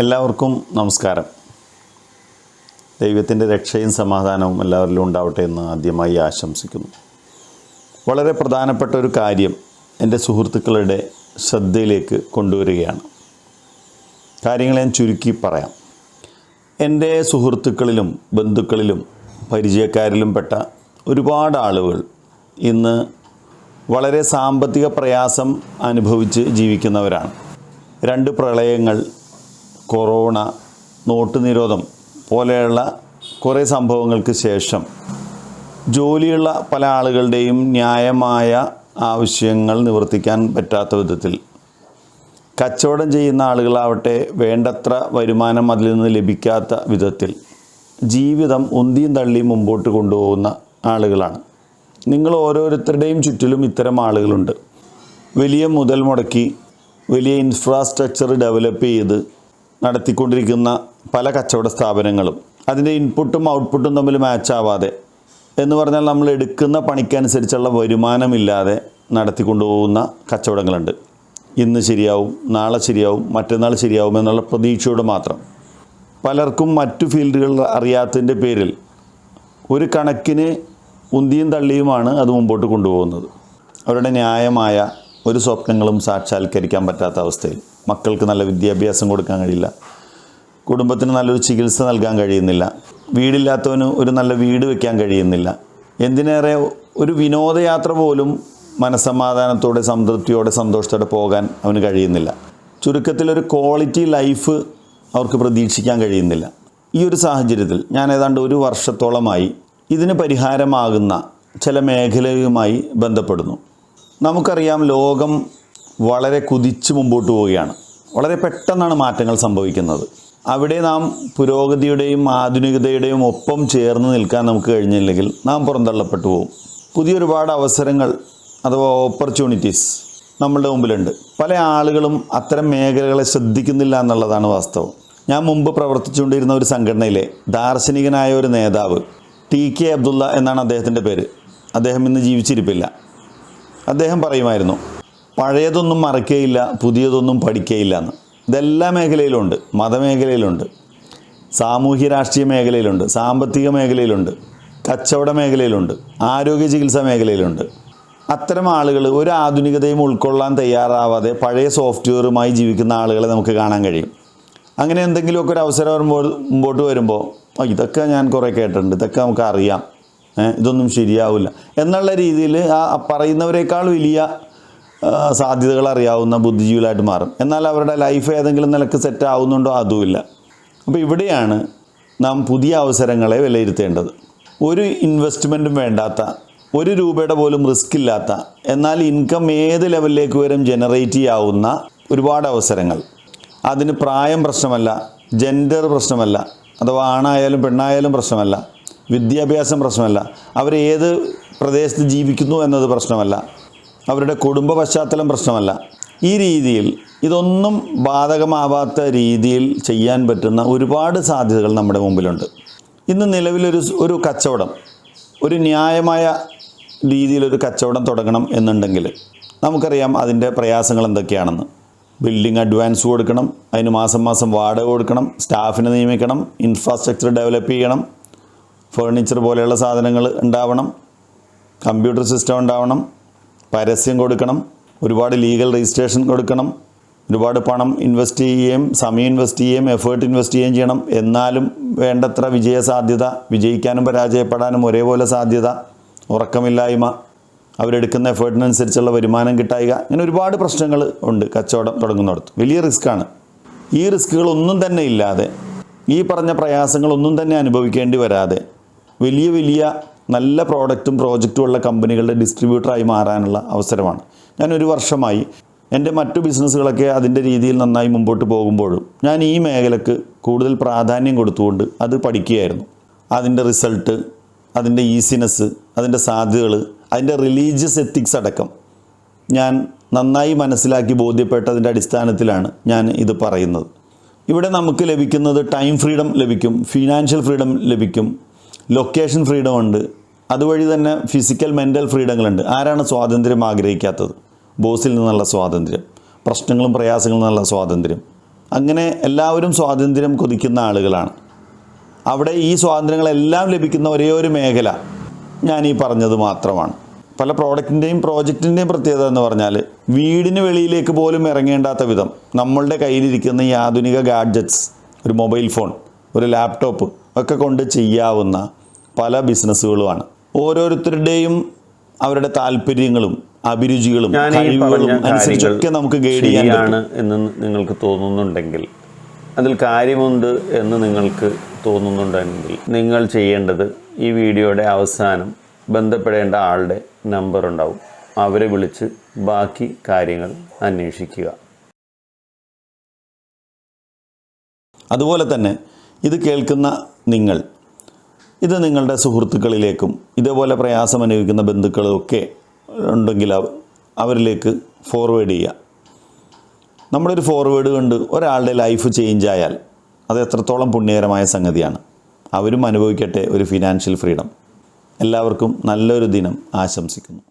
എല്ലാവർക്കും നമസ്കാരം. ദൈവത്തിന്റെ രക്ഷയും സമാധാനവും എല്ലാവരിലും ഉണ്ടാവട്ടെ എന്ന് ആദ്യമായി ആശംസിക്കുന്നു. വളരെ പ്രധാനപ്പെട്ട ഒരു കാര്യം എന്റെ സുഹൃത്തുക്കളുടെ ശ്രദ്ധയിലേക്ക് കൊണ്ടുവരികയാണ്. കാര്യങ്ങൾ ഞാൻ ചുരുക്കി പറയാം. എന്റെ സുഹൃത്തുക്കളിലും ബന്ധുക്കളിലും പരിചയക്കാരിലും പെട്ട ഒരുപാട് ആളുകൾ ഇന്ന് വളരെ സാമ്പത്തിക പ്രയാസം അനുഭവിച്ച് ജീവിക്കുന്നവരാണ്. രണ്ട് പ്രളയങ്ങൾ കൊറോണ നോട്ട് നിരോധം പോലെയുള്ള കുറേ സംഭവങ്ങൾക്ക് ശേഷം ജോലിയുള്ള പല ആളുകളുടെയും ന്യായമായ ആവശ്യങ്ങൾ നിവർത്തിക്കാൻ പറ്റാത്ത വിധത്തിൽ കച്ചവടം ചെയ്യുന്ന ആളുകളാവട്ടെ വേണ്ടത്ര വരുമാനം അതിൽ നിന്ന് ലഭിക്കാത്ത വിധത്തിൽ ജീവിതം ഉന്തിയും തള്ളിയും മുമ്പോട്ട് കൊണ്ടുപോകുന്ന ആളുകളാണ്. നിങ്ങൾ ഓരോരുത്തരുടെയും ചുറ്റിലും ഇത്തരം ആളുകളുണ്ട്. വലിയ മുതൽ മുടക്കി വലിയ ഇൻഫ്രാസ്ട്രക്ചർ ഡെവലപ്പ് ചെയ്ത് നടത്തിക്കൊണ്ടിരിക്കുന്ന പല കച്ചവട സ്ഥാപനങ്ങളും അതിന്റെ ഇൻപുട്ടും ഔട്ട്പുട്ടും തമ്മിൽ മാച്ചാവാതെ എന്ന് പറഞ്ഞാൽ നമ്മൾ എടുക്കുന്ന പണിക്കനുസരിച്ചുള്ള വരുമാനമില്ലാതെ നടത്തിക്കൊണ്ടുപോകുന്ന കച്ചവടങ്ങളുണ്ട്. ഇന്ന് ശരിയാവും നാളെ ശരിയാവും മറ്റന്നാൾ ശരിയാവും എന്നുള്ള പ്രതീക്ഷയോട് മാത്രം. പലർക്കും മറ്റു ഫീൽഡുകൾ അറിയാത്തതിന്റെ പേരിൽ ഒരു കണക്കിന് ഉന്തിയും തള്ളിയുമാണ് അത് മുമ്പോട്ട് കൊണ്ടുപോകുന്നത്. അവരുടെ ന്യായമായ ഒരു സ്വപ്നങ്ങളും സാക്ഷാത്കരിക്കാൻ പറ്റാത്ത അവസ്ഥയിൽ. മക്കൾക്ക് നല്ല വിദ്യാഭ്യാസം കൊടുക്കാൻ കഴിയില്ല. കുടുംബത്തിന് നല്ലൊരു ചികിത്സ നൽകാൻ കഴിയുന്നില്ല. വീടില്ലാത്തവന് ഒരു നല്ല വീട് വെക്കാൻ കഴിയുന്നില്ല. എന്തിനേറെ ഒരു വിനോദയാത്ര പോലും മനസ്സമാധാനത്തോടെ സംതൃപ്തിയോടെ സന്തോഷത്തോടെ പോകാൻ അവന് കഴിയുന്നില്ല. ചുരുക്കത്തിൽ ഒരു ക്വാളിറ്റി ലൈഫ് അവർക്ക് പ്രതീക്ഷിക്കാൻ കഴിയുന്നില്ല. ഈ ഒരു സാഹചര്യത്തിൽ ഞാൻ ഏതാണ്ട് ഒരു വർഷത്തോളമായി ഇതിന് പരിഹാരമാകുന്ന ചില മേഖലയുമായി ബന്ധപ്പെടുന്നു. നമുക്കറിയാം ലോകം വളരെ കുതിച്ചു മുമ്പോട്ട് പോവുകയാണ്. വളരെ പെട്ടെന്നാണ് മാറ്റങ്ങൾ സംഭവിക്കുന്നത്. അവിടെ നാം പുരോഗതിയുടെയും ആധുനികതയുടെയും ഒപ്പം ചേർന്ന് നിൽക്കാൻ നമുക്ക് കഴിഞ്ഞില്ലെങ്കിൽ നാം പുറന്തള്ളപ്പെട്ടു പോകും പുതിയൊരുപാട് അവസരങ്ങൾ അഥവാ ഓപ്പർച്യൂണിറ്റീസ് നമ്മളുടെ മുമ്പിലുണ്ട്. പല ആളുകളും അത്തരം മേഖലകളെ ശ്രദ്ധിക്കുന്നില്ല എന്നുള്ളതാണ് വാസ്തവം. ഞാൻ മുമ്പ് പ്രവർത്തിച്ചുകൊണ്ടിരുന്ന ഒരു സംഘടനയിലെ ദാർശനികനായ ഒരു നേതാവ് ടി കെ അബ്ദുള്ള എന്നാണ് അദ്ദേഹത്തിന്റെ പേര്. അദ്ദേഹം ഇന്ന് ജീവിച്ചിരിപ്പില്ല. അദ്ദേഹം പറയുമായിരുന്നു പഴയതൊന്നും മറക്കുകയില്ല പുതിയതൊന്നും പഠിക്കുകയില്ല എന്ന്. ഇതെല്ലാ മേഖലയിലുണ്ട്. മതമേഖലയിലുണ്ട്. സാമൂഹ്യ രാഷ്ട്രീയ മേഖലയിലുണ്ട്. സാമ്പത്തിക മേഖലയിലുണ്ട്. കച്ചവട മേഖലയിലുണ്ട്. ആരോഗ്യ ചികിത്സാ മേഖലയിലുണ്ട്. അത്തരം ആളുകൾ ഒരു ആധുനികതയും ഉൾക്കൊള്ളാൻ തയ്യാറാവാതെ പഴയ സോഫ്റ്റ്വെയറുമായി ജീവിക്കുന്ന ആളുകളെ നമുക്ക് കാണാൻ കഴിയും. അങ്ങനെ എന്തെങ്കിലുമൊക്കെ ഒരു അവസരം വരുമ്പോൾ മുമ്പോട്ട് വരുമ്പോൾ ഇതൊക്കെ ഞാൻ കുറേ കേട്ടിട്ടുണ്ട്. ഇതൊക്കെ നമുക്ക് അറിയാം. ഇതൊന്നും ശരിയാവില്ല. എന്നുള്ള രീതിയിൽ ആ പറയുന്നവരെക്കാൾ വലിയ സാധ്യതകൾ അറിയാവുന്ന ബുദ്ധിജീവികളായിട്ട് മാറും. എന്നാൽ അവരുടെ ലൈഫ് ഏതെങ്കിലും നിലയ്ക്ക് സെറ്റ് ആവുന്നുണ്ടോ അതുമില്ല. അപ്പോൾ ഇവിടെയാണ് നാം പുതിയ അവസരങ്ങളെ വിലയിരുത്തേണ്ടത്. ഒരു ഇൻവെസ്റ്റ്മെന്റും വേണ്ടാത്ത ഒരു രൂപയുടെ പോലും റിസ്ക് ഇല്ലാത്ത എന്നാൽ ഇൻകം ഏത് ലെവലിലേക്ക് വരും ജനറേറ്റ് ചെയ്യാവുന്ന ഒരുപാട് അവസരങ്ങൾ. അതിന് പ്രായം പ്രശ്നമല്ല ജെൻഡർ പ്രശ്നമല്ല അഥവാ ആണായാലും പെണ്ണായാലും പ്രശ്നമല്ല വിദ്യാഭ്യാസം പ്രശ്നമല്ല അവർ ഏത് പ്രദേശത്ത് ജീവിക്കുന്നു എന്നത് പ്രശ്നമല്ല. അവരുടെ കുടുംബ പശ്ചാത്തലം പ്രശ്നമല്ല. ഈ രീതിയിൽ ഇതൊന്നും ബാധകമാവാത്ത രീതിയിൽ ചെയ്യാൻ പറ്റുന്ന ഒരുപാട് സാധ്യതകൾ നമ്മുടെ മുമ്പിലുണ്ട്. ഇന്ന് നിലവിലൊരു ഒരു കച്ചവടം ഒരു ന്യായമായ രീതിയിലൊരു കച്ചവടം തുടങ്ങണം എന്നുണ്ടെങ്കിൽ നമുക്കറിയാം അതിന്റെ പ്രയാസങ്ങൾ എന്തൊക്കെയാണെന്ന്. ബിൽഡിംഗ് അഡ്വാൻസ് കൊടുക്കണം അതിന് മാസം മാസം വാടക കൊടുക്കണം സ്റ്റാഫിനെ നിയമിക്കണം ഇൻഫ്രാസ്ട്രക്ചർ ഡെവലപ്പ് ചെയ്യണം ഫേർണിച്ചർ പോലെയുള്ള സാധനങ്ങൾ ഉണ്ടാവണം കമ്പ്യൂട്ടർ സിസ്റ്റം ഉണ്ടാവണം പരസ്യം കൊടുക്കണം ഒരുപാട് ലീഗൽ രജിസ്ട്രേഷൻ കൊടുക്കണം ഒരുപാട് പണം ഇൻവെസ്റ്റ് ചെയ്യുകയും സമയം ഇൻവെസ്റ്റ് ചെയ്യുകയും എഫേർട്ട് ഇൻവെസ്റ്റ് ചെയ്യുകയും ചെയ്യണം. എന്നാലും വേണ്ടത്ര വിജയ സാധ്യത വിജയിക്കാനും പരാജയപ്പെടാനും ഒരേപോലെ സാധ്യത ഉറക്കമില്ലായ്മ അവരെടുക്കുന്ന എഫേർട്ടിനനുസരിച്ചുള്ള വരുമാനം കിട്ടായിക ഇങ്ങനെ ഒരുപാട് പ്രശ്നങ്ങൾ ഉണ്ട് കച്ചവടം തുടങ്ങുന്നിടത്ത്. വലിയ റിസ്ക്കാണ് ഈ റിസ്ക്കുകളൊന്നും തന്നെ ഇല്ലാതെ ഈ പറഞ്ഞ പ്രയാസങ്ങളൊന്നും തന്നെ അനുഭവിക്കേണ്ടി വരാതെ വലിയ വലിയ നല്ല പ്രോഡക്റ്റും പ്രോജക്റ്റും ഉള്ള കമ്പനികളുടെ ഡിസ്ട്രിബ്യൂട്ടറായി മാറാനുള്ള അവസരമാണ്. ഞാൻ ഒരു വർഷമായി എന്റെ മറ്റു ബിസിനസ്സുകളൊക്കെ അതിന്റെ രീതിയിൽ നന്നായി മുമ്പോട്ട് പോകുമ്പോഴും ഞാൻ ഈ മേഖലക്ക് കൂടുതൽ പ്രാധാന്യം കൊടുത്തുകൊണ്ട് അത് പഠിക്കുകയായിരുന്നു. അതിന്റെ റിസൾട്ട് അതിന്റെ ഈസിനെസ് അതിന്റെ സാധ്യതകൾ അതിന്റെ റിലീജിയസ് എത്തിക്സ് അടക്കം ഞാൻ നന്നായി മനസ്സിലാക്കി ബോധ്യപ്പെട്ടതിന്റെ അടിസ്ഥാനത്തിലാണ് ഞാൻ ഇത് പറയുന്നത്. ഇവിടെ നമുക്ക് ലഭിക്കുന്നത് ടൈം ഫ്രീഡം ലഭിക്കും ഫിനാൻഷ്യൽ ഫ്രീഡം ലഭിക്കും ലൊക്കേഷൻ ഫ്രീഡം ഉണ്ട്. അതുവഴി തന്നെ ഫിസിക്കൽ മെന്റൽ ഫ്രീഡങ്ങളുണ്ട് ആരാണ് സ്വാതന്ത്ര്യം ആഗ്രഹിക്കാത്തത്? ബോസിൽ നിന്നുള്ള സ്വാതന്ത്ര്യം പ്രശ്നങ്ങളും പ്രയാസങ്ങളും നിന്നുള്ള സ്വാതന്ത്ര്യം. അങ്ങനെ എല്ലാവരും സ്വാതന്ത്ര്യം കൊതിക്കുന്ന ആളുകളാണ്. അവിടെ ഈ സ്വാതന്ത്ര്യങ്ങളെല്ലാം ലഭിക്കുന്ന ഒരേ ഒരു മേഖല ഞാൻ ഈ പറഞ്ഞത് മാത്രമാണ്. പല പ്രോഡക്റ്റിന്റെയും പ്രോജക്റ്റിന്റെയും പ്രത്യേകത എന്ന് പറഞ്ഞാൽ വീടിന് വെളിയിലേക്ക് പോലും ഇറങ്ങേണ്ടാത്ത വിധം നമ്മളുടെ കയ്യിലിരിക്കുന്ന ഈ ആധുനിക ഗാഡ്ജറ്റ്സ് ഒരു മൊബൈൽ ഫോൺ ഒരു ലാപ്ടോപ്പ് ഒക്കെ കൊണ്ട് ചെയ്യാവുന്ന പല ബിസിനസ്സുകളുമാണ്. ഓരോരുത്തരുടെയും അവരുടെ താല്പര്യങ്ങളും അഭിരുചികളും കഴിവുകളും അനുസരിച്ചൊക്കെ നമുക്ക് ഗൈഡ് ചെയ്യാനാണ് എന്ന് നിങ്ങൾക്ക് തോന്നുന്നുണ്ടെങ്കിൽ അതിൽ കാര്യമുണ്ട് എന്ന് നിങ്ങൾക്ക് തോന്നുന്നുണ്ടെങ്കിൽ നിങ്ങൾ ചെയ്യേണ്ടത് ഈ വീഡിയോയുടെ അവസാനം ബന്ധപ്പെടേണ്ട ആളുടെ നമ്പർ ഉണ്ടാവും. അവരെ വിളിച്ച് ബാക്കി കാര്യങ്ങൾ അന്വേഷിക്കുക. അതുപോലെ തന്നെ ഇത് കേൾക്കുന്ന നിങ്ങൾ ഇത് നിങ്ങളുടെ സുഹൃത്തുക്കളിലേക്കും ഇതേപോലെ പ്രയാസം അനുഭവിക്കുന്ന ബന്ധുക്കളൊക്കെ ഉണ്ടെങ്കിൽ അവ- അവരിലേക്ക് ഫോർവേഡ് ചെയ്യുക. നമ്മളൊരു ഫോർവേഡ് കൊണ്ട് ഒരാളുടെ ലൈഫ് ചേഞ്ച് ആയാൽ അത് എത്രത്തോളം പുണ്യകരമായ സംഗതിയാണ്. അവരും അനുഭവിക്കട്ടെ ഒരു ഫിനാൻഷ്യൽ ഫ്രീഡം എല്ലാവർക്കും നല്ലൊരു ദിനം ആശംസിക്കുന്നു.